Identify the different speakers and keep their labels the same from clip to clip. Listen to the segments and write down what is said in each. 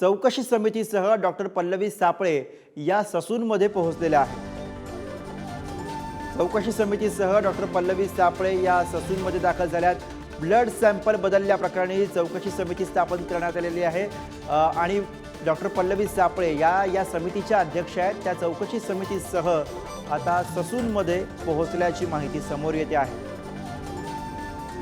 Speaker 1: चौकशी समितीसह डॉक्टर पल्लवी सापळे या ससूनमध्ये पोहोचलेल्या आहेत. चौकशी समितीसह डॉक्टर पल्लवी सापळे या ससूनमध्ये दाखल झाल्यात. ब्लड सॅम्पल बदलल्याप्रकरणी चौकशी समिती स्थापन करण्यात आलेली आहे. आणि डॉक्टर पल्लवी सापळे या या समितीच्या अध्यक्ष आहेत. त्या चौकशी समितीसह आता ससूनमध्ये पोहोचल्याची माहिती समोर येते आहे.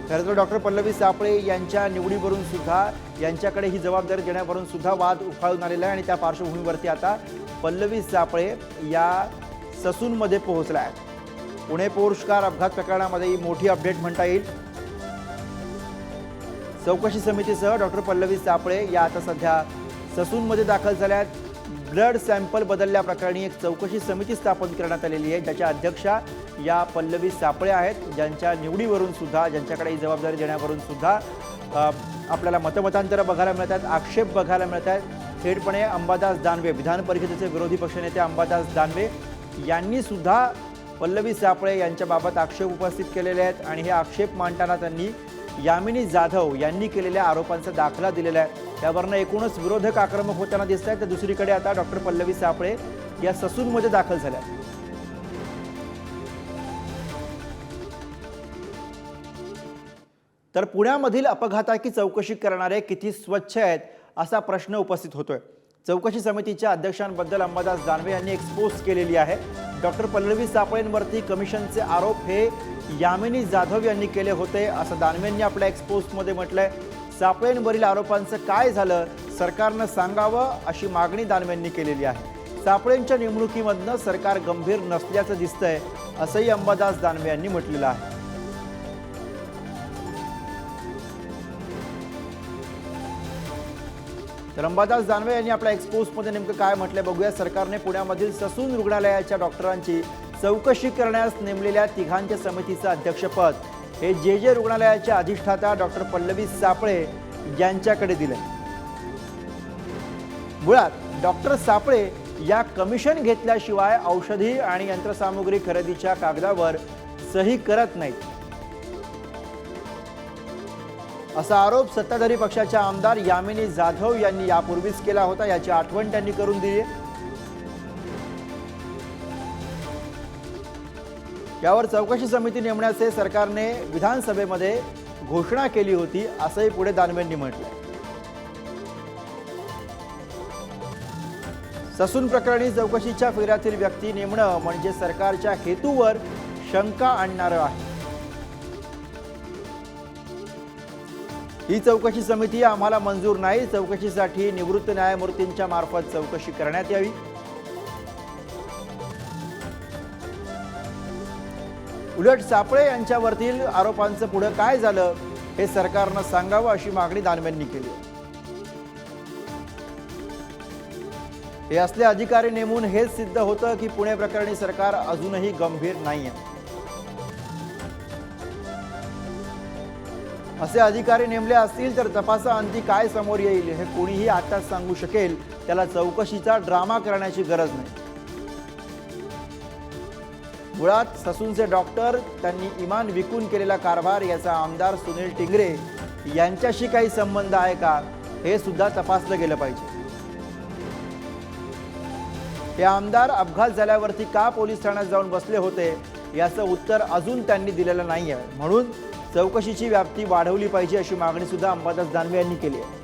Speaker 1: खरं तर डॉक्टर पल्लवी सापळे यांच्या निवडीवरून सुद्धा यांच्याकडे ही जबाबदारी देण्यावरून सुद्धा वाद उफाळून आलेला आहे आणि त्या पार्श्वभूमीवरती आता पल्लवी सापळे या ससूनमध्ये पोहोचला आहे. पुणे पुरस्कार अपघात प्रकरणामध्ये ही मोठी अपडेट म्हणता येईल. चौकशी समितीसह डॉक्टर पल्लवी सापळे या आता सध्या ससूनमध्ये दाखल झाल्या ब्लड सॅम्पल बदलल्याप्रकरणी एक चौकशी समिती स्थापन करण्यात आलेली आहे ज्याच्या अध्यक्षा या पल्लवी सापळे आहेत ज्यांच्या निवडीवरून सुद्धा ज्यांच्याकडे ही जबाबदारी देण्यावरून सुद्धा आपल्याला मतमतांतरं बघायला मिळत आहेत आक्षेप बघायला मिळत आहेत थेटपणे अंबादास दानवे विधान परिषदेचे विरोधी पक्षनेते अंबादास दानवे यांनी सुद्धा पल्लवी सापळे यांच्याबाबत आक्षेप उपस्थित केलेले आहेत आणि हे आक्षेप मांडताना त्यांनी यामिनी जाधव यांनी केलेल्या आरोपांचा दाखला दिलेला आहे. त्यावरनं एकूणच विरोधक आक्रमक होताना दिसत आहेत तर दुसरीकडे आता डॉक्टर पल्लवी सापळे या ससूनमध्ये दाखल झाल्या. तर पुण्यामधील अपघाताची चौकशी करणारे किती स्वच्छ आहेत असा प्रश्न उपस्थित होतोय. चौकशी समितीच्या अध्यक्षांबद्दल अंबादास दानवे यांनी एक्सपोज केलेली आहे. डॉक्टर पल्लवी सापळेंवरती कमिशनचे आरोप हे यामिनी जाधव यांनी केले होते असं दानवेंनी आपल्या एक्सपोजमध्ये म्हटलंय. सापळेंवरील आरोपांचं काय झालं सरकारनं सांगावं अशी मागणी दानवेंनी केलेली आहे. सापळेंच्या नेमणुकीमधनं सरकार गंभीर नसल्याचं दिसतंय असंही अंबादास दानवे यांनी म्हटलेलं आहे. तर अंबादास दानवे यांनी आपल्या एक्सपोजमध्ये नेमकं काय म्हटलंय बघूया. सरकारने पुण्यामधील ससून रुग्णालयाच्या डॉक्टरांची चौकशी करण्यास नेमलेल्या तिघांच्या समितीचं अध्यक्षपद. हे जे जे रुग्णालयाच्या अधिष्ठाता डॉक्टर पल्लवी सापळे यांच्याकडे दिलं मुळात डॉक्टर सापळे या कमिशन घेतल्याशिवाय औषधी आणि यंत्रसामुग्री खरेदीच्या कागदावर सही करत नाहीत. असा आरोप सत्ताधारी पक्षाच्या आमदार यामिनी जाधव यांनी यापूर्वीच केला होता. याची आठवण त्यांनी करून दिली. यावर चौकशी समिती नेमण्याचे सरकारने विधानसभेमध्ये घोषणा केली होती असंही पुढे दानवेंनी म्हटलं. ससून प्रकरणी चौकशीच्या फेऱ्यातील व्यक्ती नेमणं म्हणजे सरकारच्या हेतूवर शंका आणणारं आहे. ही चौकशी समिती आम्हाला मंजूर नाही. चौकशीसाठी निवृत्त न्यायमूर्तींच्या मार्फत चौकशी करण्यात यावी. उलट सापळे यांच्यावरतील आरोपांचं पुढं काय झालं हे सरकारनं सांगावं अशी मागणी दानवेंनी केली. हे असले अधिकारी नेमून हेच सिद्ध होतं की पुणे प्रकरणी सरकार अजूनही गंभीर नाहीये. असे अधिकारी नेमले असतील तर तपासाअंती काय समोर येईल हे कोणीही आताच सांगू शकेल. त्याला चौकशीचा ड्रामा करण्याची गरज नाही. मुळात ससूनचे डॉक्टर त्यांनी इमान विकून केलेला कारभार याचा आमदार सुनील टिंगरे यांच्याशी काही संबंध आहे का हे सुद्धा तपासलं गेलं पाहिजे. हे आमदार अपघात झाल्यावरती का पोलीस ठाण्यात जाऊन बसले होते याचं उत्तर अजून त्यांनी दिलेलं नाही आहे म्हणून चौकशीची व्याप्ती वाढवली पाहिजे अशी मागणी सुद्धा अंबादास दानवे यांनी केली आहे.